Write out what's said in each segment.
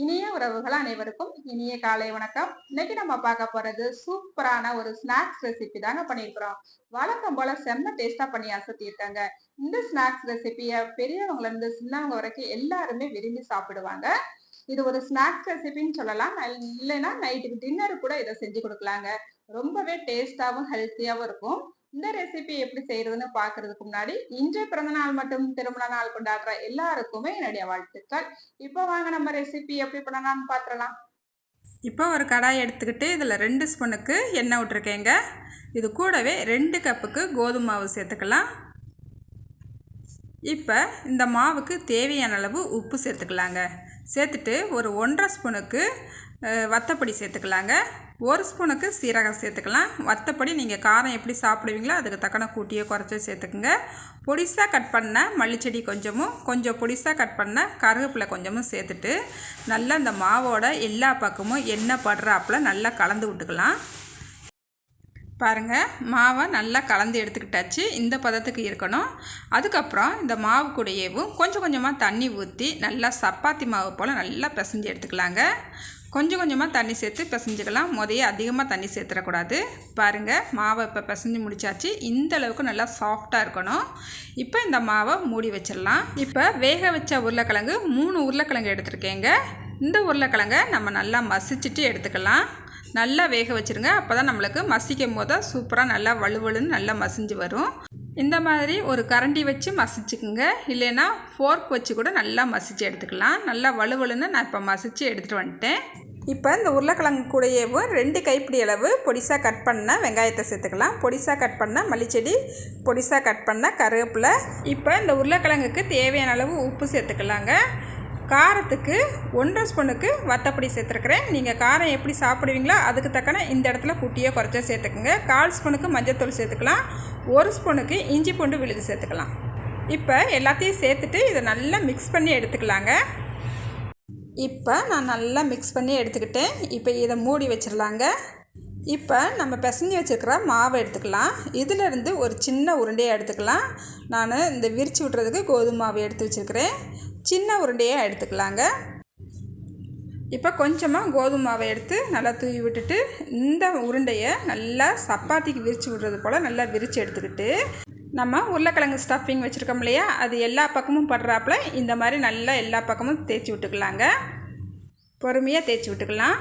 இனிய உறவுகள் அனைவருக்கும் இனிய காலை வணக்கம். இன்னைக்கு நம்ம பார்க்க போறது சூப்பரான ஒரு ஸ்நாக்ஸ் ரெசிபி தாங்க பண்ணியிருக்கிறோம். வழக்கம் போல செம்ம டேஸ்டா பண்ணி அசத்திருக்காங்க இந்த ஸ்நாக்ஸ் ரெசிபிய பெரியவங்கல இருந்து சின்னவங்க வரைக்கும் எல்லாருமே விரும்பி சாப்பிடுவாங்க. இது ஒரு ஸ்நாக்ஸ் ரெசிபின்னு சொல்லலாம். இல்லைன்னா நைட்டுக்கு டின்னர் கூட இதை செஞ்சு கொடுக்கலாங்க. ரொம்பவே டேஸ்டாவும் ஹெல்த்தியாவும் இருக்கும். இந்த ரெசிபி எப்படி செய்யறதுன்னு பாக்குறதுக்கு முன்னாடி இன்றைய பிறந்த நாள் மட்டும் திருமண நாள் கொண்டாடுற எல்லாருக்குமே என்னுடைய வாழ்த்துக்கள். இப்போ வாங்க நம்ம ரெசிபி எப்படி பண்ணலாம்னு பார்த்துடலாம் இப்போ ஒரு கடாய் எடுத்துக்கிட்டு இதில் ரெண்டு ஸ்பூனுக்கு எண்ணெய் விட்டுருக்கேங்க. இது கூடவே ரெண்டு கப்புக்கு கோதுமை மாவு சேர்த்துக்கலாம். இப்போ இந்த மாவுக்கு தேவையான அளவு உப்பு சேர்த்துக்கலாங்க. சேர்த்துட்டு ஒரு ஒன்றரை ஸ்பூனுக்கு வத்தப்பொடி சேர்த்துக்கலாங்க. ஒரு ஸ்பூனுக்கு சீரகம் சேர்த்துக்கலாம். வத்தப்படி நீங்கள் காரம் எப்படி சாப்பிடுவீங்களோ அதுக்கு தக்கன கூட்டியோ குறைச்சோ சேர்த்துக்குங்க. பொடிசாக கட் பண்ண மல்லிச்செடி கொஞ்சமும் கொஞ்சம் பொடிசாக கட் பண்ண கருவேப்பிலை கொஞ்சமும் சேர்த்துட்டு நல்லா இந்த மாவோட எல்லா பக்கமும் எண்ணெய் படுறாப்பில் நல்லா கலந்து விட்டுக்கலாம். பாருங்கள் மாவை நல்லா கலந்து எடுத்துக்கிட்டாச்சு. இந்த பதத்துக்கு இருக்கணும். அதுக்கப்புறம் இந்த மாவு கூடையவும் கொஞ்சம் கொஞ்சமாக தண்ணி ஊற்றி நல்லா சப்பாத்தி மாவு போல் நல்லா பிசைஞ்சு எடுத்துக்கலாங்க. கொஞ்சம் கொஞ்சமாக தண்ணி சேர்த்து பிசைஞ்சுக்கலாம். முதைய அதிகமாக தண்ணி சேர்த்துடக்கூடாது. பாருங்கள் மாவை இப்போ பிசைஞ்சு முடிச்சாச்சு. இந்த அளவுக்கு நல்லா சாஃப்டாக இருக்கணும். இப்போ இந்த மாவை மூடி வச்சிடலாம். இப்போ வேக வச்ச உருளைக்கிழங்கு மூணு உருளைக்கிழங்கு எடுத்துருக்கேங்க. இந்த உருளைக்கிழங்கை நம்ம நல்லா மசிச்சுட்டு எடுத்துக்கலாம். நல்லா வேக வச்சுருங்க. அப்போ தான் நம்மளுக்கு மசிக்கும் போது சூப்பராக நல்லா வலுவலுன்னு நல்லா மசிஞ்சு வரும். இந்த மாதிரி ஒரு கரண்டி வச்சு மசிச்சுக்குங்க. இல்லைன்னா ஃபோர்க் வச்சு கூட நல்லா மசிச்சு எடுத்துக்கலாம். நல்லா வலுவலுன்னு நான் இப்போ மசித்து எடுத்துகிட்டு வந்துட்டேன். இப்போ இந்த உருளைக்கிழங்கு கூடையவும் ரெண்டு கைப்பிடி அளவு பொடிசாக கட் பண்ண வெங்காயத்தை சேர்த்துக்கலாம். பொடிசாக கட் பண்ண மல்லிச்செடி பொடிசாக கட் பண்ண கருவேப்பிலை. இப்போ இந்த உருளைக்கிழங்குக்கு தேவையான அளவு உப்பு சேர்த்துக்கலாங்க. காரத்துக்கு ஒன்றரை ஸ்பூனுக்கு வத்தப்பொடி சேர்த்துருக்குறேன். நீங்கள் காரம் எப்படி சாப்பிடுவீங்களோ அதுக்கு தக்கன இந்த இடத்துல குட்டியோ குறைச்சோ சேர்த்துக்குங்க. கால் ஸ்பூனுக்கு மஞ்சத்தூள் சேர்த்துக்கலாம். ஒரு ஸ்பூனுக்கு இஞ்சி பூண்டு விழுது சேர்த்துக்கலாம். இப்போ எல்லாத்தையும் சேர்த்துட்டு இதை நல்லா மிக்ஸ் பண்ணி எடுத்துக்கலாங்க. இப்போ நான் நல்லா மிக்ஸ் பண்ணி எடுத்துக்கிட்டேன். இப்போ இதை மூடி வச்சிடலாங்க. இப்போ நம்ம பிசைஞ்சு வச்சுருக்கிற மாவை எடுத்துக்கலாம். இதிலிருந்து ஒரு சின்ன உருண்டையை எடுத்துக்கலாம். நான் இந்த விரித்து விட்றதுக்கு கோதுமை மாவு எடுத்து வச்சுருக்கிறேன். சின்ன உருண்டையாக எடுத்துக்கலாங்க. இப்போ கொஞ்சமாக கோதுமை மாவை எடுத்து நல்லா தூவி விட்டுட்டு இந்த உருண்டையை நல்லா சப்பாத்திக்கு விரித்து விடுறது போல் நல்லா விரித்து எடுத்துக்கிட்டு நம்ம உருளைக்கிழங்கு ஸ்டஃபிங் வச்சுருக்கோம் இல்லையா? அது எல்லா பக்கமும் படுறாப்புல இந்த மாதிரி நல்லா எல்லா பக்கமும் தேய்ச்சி விட்டுக்கலாங்க. பொறுமையாக தேய்ச்சி விட்டுக்கலாம்.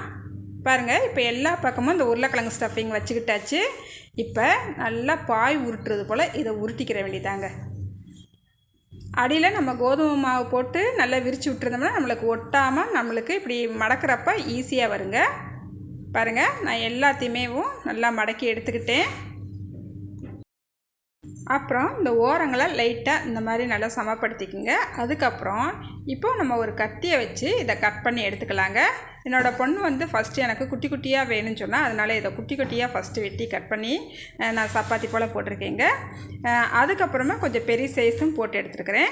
பாருங்கள் இப்போ எல்லா பக்கமும் இந்த உருளைக்கிழங்கு ஸ்டஃபிங் வச்சுக்கிட்டாச்சு. இப்போ நல்லா பாய் உருட்டுறது போல் இதை உருட்டிக்கிற வேண்டியதாங்க. அடியில் நம்ம கோதுமை மாவு போட்டு நல்லா விரித்து விட்டுருந்தோம்னா நம்மளுக்கு ஒட்டாமல் நம்மளுக்கு இப்படி மடக்கிறப்ப ஈஸியாக வருங்க. பாருங்கள் நான் எல்லாத்தையுமேவும் நல்லா மடக்கி எடுத்துக்கிட்டேன். அப்புறம் இந்த ஓரங்களை லைட்டாக இந்த மாதிரி நல்லா சமப்படுத்திக்கோங்க. அதுக்கப்புறம் இப்போது நம்ம ஒரு கத்தியை வச்சு இதை கட் பண்ணி எடுத்துக்கலாங்க. என்னோடய பொண்ணு வந்து ஃபஸ்ட்டு எனக்கு குட்டி குட்டியாக வேணும்னு சொன்னால் அதனால் இதை குட்டி குட்டியாக ஃபஸ்ட்டு வெட்டி கட் பண்ணி நான் சப்பாத்தி போல் போட்டிருக்கேங்க. அதுக்கப்புறமா கொஞ்சம் பெரிய சைஸும் போட்டு எடுத்துருக்கிறேன்.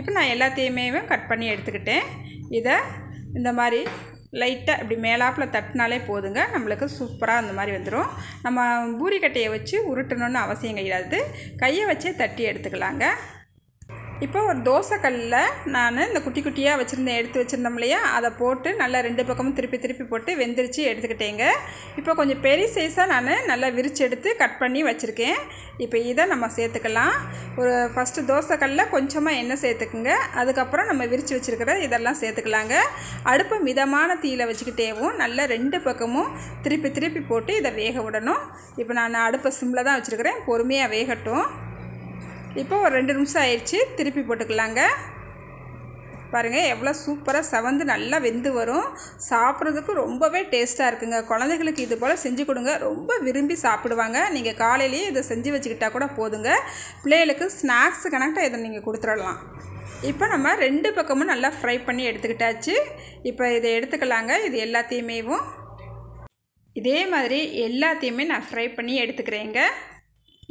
இப்போ நான் எல்லாத்தையுமே கட் பண்ணி எடுத்துக்கிட்டேன். இதை இந்த மாதிரி லைட்டாக இப்படி மேலாப்பில் தட்டினாலே போதுங்க. நம்மளுக்கு சூப்பராக அந்த மாதிரி வந்துடும் நம்ம பூரிக்கட்டையை வச்சு உருட்டணும்னு அவசியம் கிடையாது கையை வச்சே தட்டி எடுத்துக்கலாங்க. இப்போ ஒரு தோசைக்கல்லில் நான் இந்த குட்டி குட்டியாக வச்சுருந்தேன் எடுத்து வச்சுருந்தோம் இல்லையா? அதை போட்டு நல்லா ரெண்டு பக்கமும் திருப்பி திருப்பி போட்டு வெந்திரிச்சு எடுத்துக்கிட்டேங்க. இப்போ கொஞ்சம் பெரிய சைஸாக நான் நல்லா விரிச்சு எடுத்து கட் பண்ணி வச்சுருக்கேன். இப்போ இதை நம்ம சேர்த்துக்கலாம். ஒரு ஃபஸ்ட்டு தோசைக்கல்லில் கொஞ்சமாக எண்ணெய் சேர்த்துக்குங்க. அதுக்கப்புறம் நம்ம விரித்து வச்சுருக்கிற இதெல்லாம் சேர்த்துக்கலாங்க. அடுப்பு மிதமான தீயில் வச்சுக்கிட்டேவும் நல்லா ரெண்டு பக்கமும் திருப்பி திருப்பி போட்டு இதை வேக விடணும். இப்போ நான் அடுப்பை சிம்மில் தான் வச்சுருக்கிறேன். பொறுமையாக வேகட்டும். இப்போ ஒரு ரெண்டு நிமிஷம் ஆயிடுச்சு திருப்பி போட்டுக்கலாங்க. பாருங்கள் எவ்வளோ சூப்பராக சவந்து நல்லா வெந்து வரும். சாப்பிட்றதுக்கு ரொம்பவே டேஸ்ட்டாக இருக்குங்க. குழந்தைகளுக்கு இது போல் செஞ்சு கொடுங்க. ரொம்ப விரும்பி சாப்பிடுவாங்க. நீங்கள் காலையிலேயே இதை செஞ்சு வச்சுக்கிட்டா கூட போதுங்க. பிள்ளைகளுக்கு ஸ்நாக்ஸ் கணக்கிட்ட இதை நீங்கள் கொடுத்துடலாம். இப்போ நம்ம ரெண்டு பக்கமும் நல்லா ஃப்ரை பண்ணி எடுத்துக்கிட்டாச்சு. இப்போ இதை எடுத்துக்கலாங்க. இது எல்லாத்தையுமேவும். இதே மாதிரி எல்லாத்தையுமே நான் ஃப்ரை பண்ணி எடுத்துக்கிறேங்க.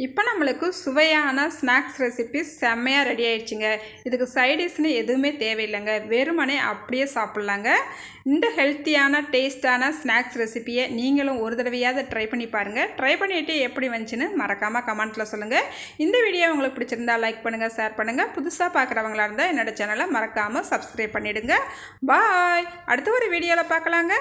இப்போ நம்மளுக்கு சுவையான ஸ்நாக்ஸ் ரெசிபி செம்மையாக ரெடி ஆயிடுச்சுங்க. இதுக்கு சைடிஷ்னு எதுவுமே தேவையில்லைங்க. வெறுமனே அப்படியே சாப்பிட்லாங்க. இந்த ஹெல்த்தியான டேஸ்டான ஸ்நாக்ஸ் ரெசிப்பியை நீங்களும் ஒரு தடவையாவது ட்ரை பண்ணி பாருங்கள் ட்ரை பண்ணிவிட்டு எப்படி வந்துச்சுன்னு மறக்காமல் கமெண்ட்டில் சொல்லுங்கள் இந்த வீடியோ உங்களுக்கு பிடிச்சிருந்தா லைக் பண்ணுங்கள் ஷேர் பண்ணுங்கள் புதுசாக பார்க்குறவங்களா இருந்தால் என்னோடய சேனலை மறக்காமல் சப்ஸ்கிரைப் பண்ணிவிடுங்க பாய் அடுத்த ஒரு வீடியோவில் பார்க்கலாங்க.